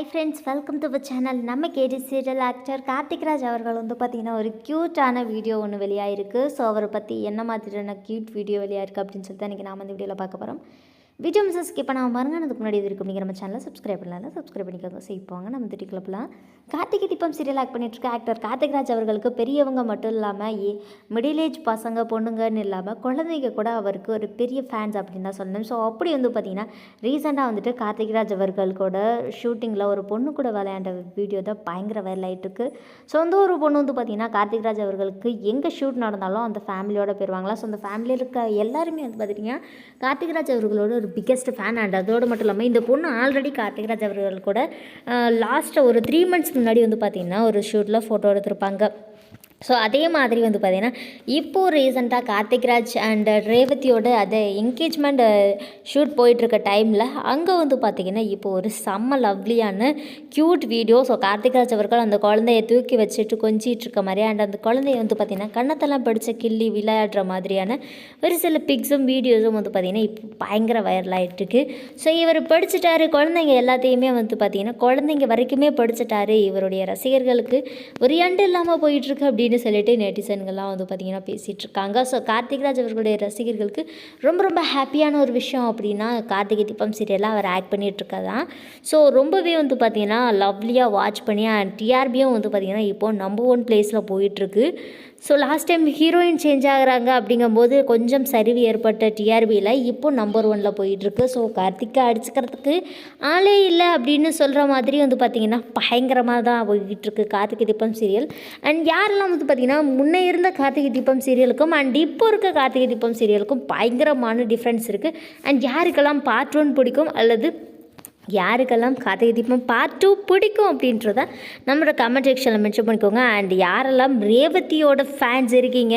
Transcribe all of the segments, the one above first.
Hi friends welcome to channel நம்ம கேடி serial actor Karthik Raj அவர்கள் வந்து பார்த்திங்கன்னா ஒரு க்யூட்டான வீடியோ ஒன்று வெளியாயிருக்கு. ஸோ அவரை பற்றி என்ன மாதிரியான க்யூட் வீடியோ வெளியாகிருக்கு அப்படின்னு சொல்லிட்டு இன்றைக்கி நாம் இந்த வீடியோவில் பார்க்க போகிறோம் வீடியோ மிஸ்ஸஸ் ஸ்கிப் பண்ணாமல் பாருங்க. அதுக்கு முன்னாடி இது இருக்கும். நீங்கள் நம்ம சேனலை சப்ஸ்கிரைப் பண்ணலாம் சப்ஸ்கிரைப் பண்ணிக்கோங்க. செய்வாங்க நம்ம திட்டி கார்த்திகை தீபம் சீரியல் ஆக்ட் பண்ணிட்டு இருக்க ஆக்டர் கார்த்திக் ராஜ் அவர்களுக்கு பெரியவங்க மட்டும் இல்லாமல் ஏ மிடில் ஏஜ் பசங்க பொண்ணுங்கன்னு இல்லாமல் குழந்தைங்க கூட அவருக்கு ஒரு பெரிய ஃபேன்ஸ் அப்படின்னு தான் சொல்லணும். ஸோ அப்படி வந்து பார்த்திங்கன்னா ரீசெண்டாக வந்துட்டு கார்த்திக் ராஜ் அவர்கள் கூட ஷூட்டிங்கில் ஒரு பொண்ணு கூட விளையாண்ட வீடியோ தான் பயங்கர வைரல் ஆயிட்டு இருக்கு. ஸோ வந்து ஒரு பொண்ணு வந்து பார்த்திங்கன்னா கார்த்திக் ராஜ் அவர்களுக்கு எங்கே ஷூட் நடந்தாலும் அந்த ஃபேமிலியோட போயிடுவாங்களா ஸோ அந்த ஃபேமிலியில் இருக்க எல்லாருமே வந்து பார்த்திங்கன்னா கார்த்திக் ராஜ் அவர்களோட ஒரு பிக்கெஸ்ட் ஃபேன் அண்ட் அதோடு மட்டும் இல்லாமல் இந்த பொண்ணு ஆல்ரெடி கார்த்திக் ராஜ் அவர்கள் கூட லாஸ்ட்டாக ஒரு த்ரீ மந்த்ஸ் முன்னாடி வந்து பார்த்திங்கன்னா ஒரு ஷூட்டில் ஃபோட்டோ எடுத்திருப்பாங்க. ஸோ அதே மாதிரி வந்து பார்த்திங்கன்னா இப்போது ரீசெண்டாக கார்த்திக் ராஜ் அண்ட் ரேவதியோட அது என்கேஜ்மெண்ட் ஷூட் போயிட்டுருக்க டைமில் அங்கே வந்து பார்த்திங்கன்னா இப்போ ஒரு செம்ம லவ்லியான cute video so Karthik Raj அவர்கள் அந்த குழந்தைய தூக்கி வச்சுட்டு கொஞ்சிட்டு இருக்க மாதிரி அண்ட் அந்த குழந்தைய வந்து பார்த்திங்கன்னா கண்ணத்தெல்லாம் படித்த கிள்ளி விளையாடுற மாதிரியான ஒரு சில பிக்ஸும் வீடியோஸும் வந்து பார்த்திங்கன்னா இப்போ பயங்கர வைரல் ஆகிட்டுருக்கு ஸோ இவர் படிச்சுட்டாரு குழந்தைங்க எல்லாத்தையுமே வந்து பார்த்திங்கன்னா குழந்தைங்க வரைக்குமே படிச்சுட்டாரு. இவருடைய ரசிகர்களுக்கு ஒரு எண்டு இல்லாமல் போயிட்டுருக்கு அப்படின்னு அப்படின்னு சொல்லிட்டு நெட்டிசன்கள்லாம் வந்து பார்த்திங்கன்னா பேசிகிட்டு இருக்காங்க ஸோ கார்த்திக் ராஜ் அவர்களுடைய ரசிகர்களுக்கு ரொம்ப ரொம்ப ஹாப்பியான ஒரு விஷயம் அப்படின்னா கார்த்திகை தீபம் சீரியலாக அவர் ஆக்ட் பண்ணிட்டு இருக்கதான் ஸோ ரொம்பவே வந்து பார்த்திங்கன்னா லவ்லியாக வாட்ச் பண்ணி அண்ட் டிஆர்பியும் வந்து பார்த்திங்கன்னா இப்போது நம்பர் ஒன் பிளேஸில் போயிட்டுருக்கு. So last time heroine change ஆகுறாங்க அப்படிங்கும்போது கொஞ்சம் சரிவு ஏற்பட்ட டிஆர்பியில் இப்போ நம்பர் ஒனில் போயிட்டுருக்கு. ஸோ கார்த்திக்கை அடிச்சுக்கிறதுக்கு ஆளே இல்லை அப்படின்னு சொல்கிற மாதிரி வந்து பார்த்திங்கன்னா பயங்கரமாக தான் போய்கிட்டுருக்கு கார்த்திகை தீபம் சீரியல் அண்ட் யாரெல்லாம் வந்து பார்த்திங்கன்னா முன்னே இருந்த கார்த்திகை தீபம் சீரியலுக்கும் அண்ட் இப்போ இருக்க கார்த்திகை தீபம் சீரியலுக்கும் பயங்கரமான டிஃப்ரென்ஸ் இருக்குது அண்ட் யாருக்கெல்லாம் பார்ட் ஒன் பிடிக்கும் அல்லது யாருக்கெல்லாம் கார்த்திகை தீபம் பார்ட் டூ பிடிக்கும் அப்படின்றத நம்மளோட கமெண்ட் செக்ஷனில் மென்ஷன் பண்ணிக்கோங்க. அண்ட் யாரெல்லாம் ரேவதியோட ஃபேன்ஸ் இருக்கீங்க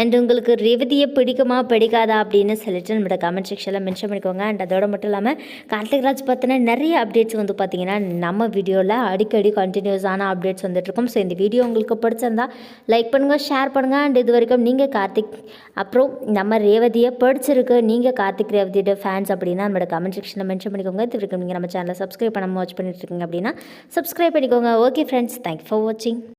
அண்ட் உங்களுக்கு ரேவதியை பிடிக்குமா பிடிக்காதா அப்படின்னு சொல்லிட்டு நம்மளோட கமெண்ட் செக்ஷனில் மென்ஷன் பண்ணிக்கோங்க. அண்ட் அதோட மட்டும் இல்லாமல் கார்த்திக் ராஜ் நிறைய அப்டேட்ஸ் வந்து பார்த்திங்கன்னா நம்ம வீடியோவில் அடிக்கடி கண்டினியூஸான அப்டேட்ஸ் வந்துட்டுருக்கோம் ஸோ இந்த வீடியோ உங்களுக்கு பிடிச்சிருந்தா லைக் பண்ணுங்கள் ஷேர் பண்ணுங்கள் அண்ட் இது வரைக்கும் நீங்கள் கார்த்திக் அப்புறம் நம்ம ரேவதியை படிச்சிருக்கு நீங்கள் கார்த்திக் ரேவதியோட ஃபேன்ஸ் அப்படின்னா நம்மளோட கமெண்ட் செக்ஷனில் மென்ஷன் பண்ணிக்கோங்க. இது வரைக்கும் நீங்கள் நம்ம சேனலை சப்ஸ்கிரைப் பண்ணாமல் வாட்ச் பண்ணிட்டுருக்கீங்க அப்படின்னா சப்ஸ்கிரைப் பண்ணிக்கோங்க. ஓகே ஃப்ரெண்ட்ஸ் தேங்க்யூ ஃபார் வாட்சிங்